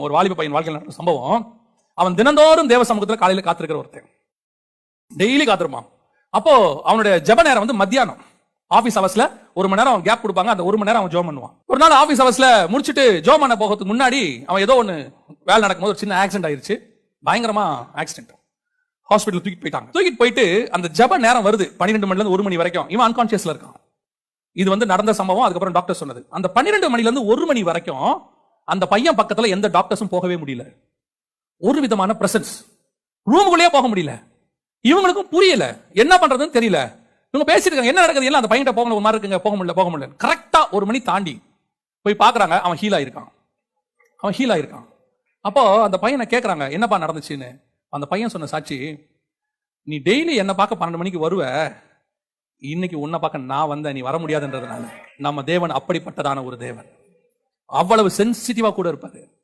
ஒரு வாலிப பையன் வாழ்க்கையில் நடந்த சம்பவம். அவன் தினந்தோறும் தேவ சமூகத்தில் காலையில் காத்திருக்கிற ஒருத்தன். டெய்லி காத்திருப்பான். அப்போ அவனுடைய ஜெப நேரம் வந்து மத்தியானம். ஆஃபீஸ் அவர்ஸ்ல ஒரு மணி நேரம் கேப் கொடுப்பாங்க. அந்த ஒரு மணி நேரம் அவன் ஜோம் பண்ணுவான். ஒரு நாள் ஆஃபீஸ் அவர்ஸ்ல முடிச்சுட்டு ஜோம் பண்ண போகிறதுக்கு முன்னாடி அவன் ஏதோ ஒன்னு வேலை நடக்கும்போது ஒரு சின்ன ஆக்சிடென்ட் ஆயிருச்சு. பயங்கரமா ஆக்சிடென்ட் ஹாஸ்பிட்டல் தூக்கிட்டு போயிட்டாங்க. தூக்கிட்டு போயிட்டு அந்த ஜெப நேரம் வருது. பன்னிரெண்டு மணில இருந்து ஒரு மணி வரைக்கும். இவன் அன்கான்சியஸ்ல இருக்கான். இது வந்து நடந்த சம்பவம். அதுக்கப்புறம் டாக்டர் சொன்னது. அந்த பன்னிரெண்டு மணில இருந்து ஒரு மணி வரைக்கும் அந்த பையன் பக்கத்துல எந்த டாக்டர்ஸும் போகவே முடியல. ஒரு விதமான பிரசன்ஸ் ரூமுக்குள்ளேயே போக முடியல. இவங்களுக்கும் புரியல. என்ன பண்றதுன்னு தெரியல. இவங்க பேசிருக்காங்க என்ன நடக்குது? எல்லாம் அந்த பையன்கிட்ட போகணும் ஒரு மாதிரி இருக்குங்க. போக முடியல. போக முடியல. கரெக்டா ஒரு மணி தாண்டி போய் பாக்குறாங்க அவன் ஹீல் ஆயிருக்கான். அவன் ஹீல் ஆயிருக்கான். அப்போ அந்த பையனை கேக்குறாங்க. என்னப்பா நடந்துச்சுன்னு. அந்த பையன் சொன்ன சாட்சி நீ டெய்லி என்ன பார்க்க பன்னெண்டு மணிக்கு வருவ. இன்னைக்கு உன்னை பார்க்க நான் வந்தேன். நீ வர முடியாதுன்றதுனால. நம்ம தேவன் அப்படிப்பட்டதான ஒரு தேவன். அவ்வளவு சென்சிட்டிவா கூட இருப்பாரு.